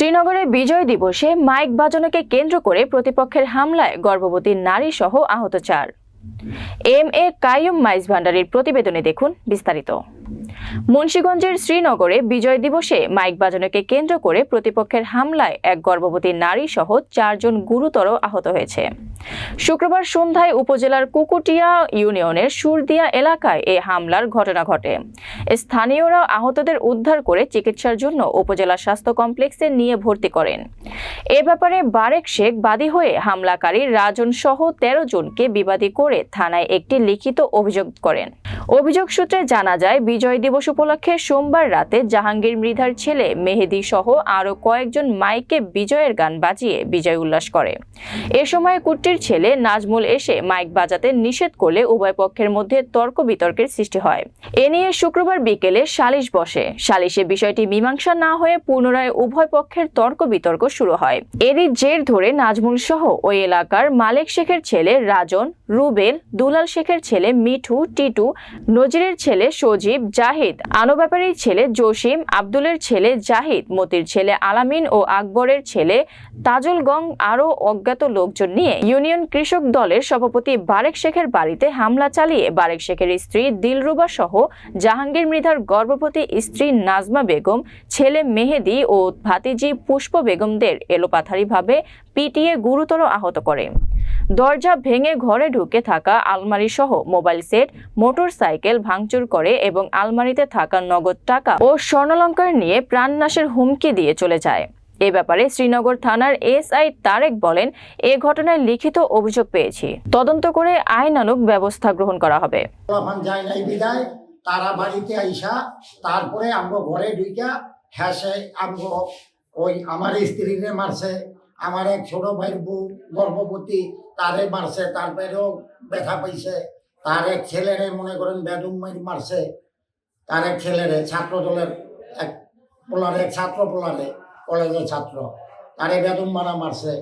শ্রীনগরে বিজয় দিবসে মাইক বাজানোকে কেন্দ্র করে প্রতিপক্ষের হামলায় গর্ভবতী নারী সহ আহত চার। এম এ কায়ুম মাইজ ভান্ডারির প্রতিবেদনে দেখুন বিস্তারিত। মুন্সীগঞ্জের শ্রীনগরে বিজয় দিবসে মাইক বাজানোকে কেন্দ্র করে প্রতিপক্ষের হামলায় এক গর্ভবতী নারী সহ চারজন গুরুতর আহত হয়েছে। শুক্রবার সন্ধ্যায় উপজেলার কুকুটিয়া ইউনিয়নের সুরদিয়া এলাকায় এ হামলার ঘটনা ঘটে। স্থানীয়রা আহতদের উদ্ধার করে চিকিৎসার জন্য উপজেলা স্বাস্থ্য কমপ্লেক্সে নিয়ে ভর্তি করেন। এ ব্যাপারে বারেক শেখ বাদী হয়ে হামলাকারী রাজন সহ তেরো জনকে বিবাদী করে থানায় একটি লিখিত অভিযোগ করেন। অভিযোগ সূত্রে জানা যায়, বিজয় দিবস উপলক্ষে সোমবার রাতে জাহাঙ্গীর মৃধার ছেলে মেহেদি সহ আরও কয়েকজন মাইকে বিজয়ের গান বাজিয়ে বিজয় উল্লাস করে। এ সময় কুট্টির ছেলে নাজমুল এসে মাইক বাজাতে নিষেধ করলে উভয় পক্ষের মধ্যে তর্ক বিতর্কের সৃষ্টি হয়। এ নিয়ে শুক্রবার বিকেলে সালিশ বসে। সালিশে বিষয়টি মীমাংসা না হয়ে পুনরায় উভয় পক্ষের তর্ক বিতর্ক শুরু হয়। এরই জের ধরে নাজমুল সহ ওই এলাকার মালেক শেখের ছেলে রাজন, রুবেল, দুলাল শেখের ছেলে মিঠু, টিটু, নজিরের ছেলে সজীব, জাহিদ আনো ব্যাপারীর ছেলে জসিম, আব্দুলের ছেলে জাহিদ, মতির ছেলে আলামিন ও আকবরের ছেলে তাজুল গং আরও অজ্ঞাত লোকজন নিয়ে ইউনিয়ন কৃষক দলের সভাপতি বারেক শেখের বাড়িতে হামলা চালিয়ে বারেক শেখের স্ত্রী দিলরুবা সহ জাহাঙ্গীর মৃধার গর্ভবতী স্ত্রী নাজমা বেগম, ছেলে মেহেদি ও ভাতিজি পুষ্প বেগমদের এলোপাথারিভাবে পিটিয়ে গুরুতর আহত করে। দরজা ভেঙে ঘরে ঢুকে থাকা আলমারি সহ মোবাইল সেট, মোটরসাইকেল ভাঙচুর করে এবং আলমারিতে থাকা নগদ টাকা ও স্বর্ণালঙ্কার নিয়ে প্রাণনাশের হুমকি দিয়ে চলে যায়। এ ব্যাপারে শ্রীনগর থানার এসআই তারেক বলেন, এ ঘটনায় লিখিত অভিযোগ পেয়েছি। তদন্ত করে আইনানুগ ব্যবস্থা গ্রহণ করা হবে। তারা বাড়িতে আইসা, তারপরে আমগো ঘরে ঢুইকা হ্যাসে আমগো ওই আমার স্ত্রীরে মারছে, আমার এক ছোট ভাইয়ের বউ গর্ভবতী, তারে মারছে তারপরেও ব্যথা পাইছে, তার এক ছেলেরে মনে করেন বেদুম মারছে, তার এক ছেলেরে ছাত্র দলের এক পোলারে ছাত্র পোলারে। কলেজের ছাত্র। তারে বেতন মারা মারছে।